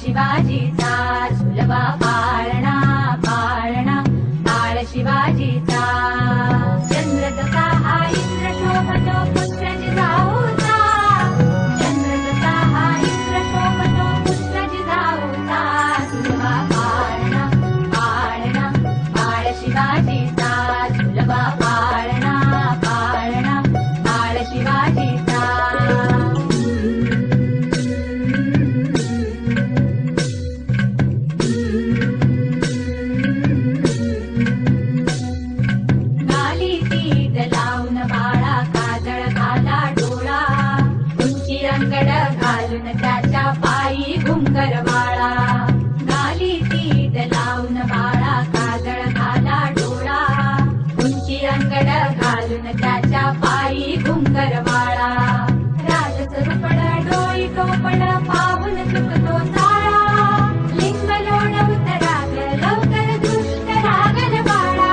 शिवाजीचा सुलभा पाळणा जसा हा इंद्र शोभतो पुत्र आई घुंगर बाळा गाली तीट लावून बाळा काजळ घाला डोळा. उंची अंगड घालून त्याच्या पायी घुंगर बाळा. राजसरुपड डोई टोपड पाहून चुकतो साळा. लिंग लोण उतराग लवकर दुष्ट रागल बाळा.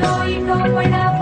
डोई टोपड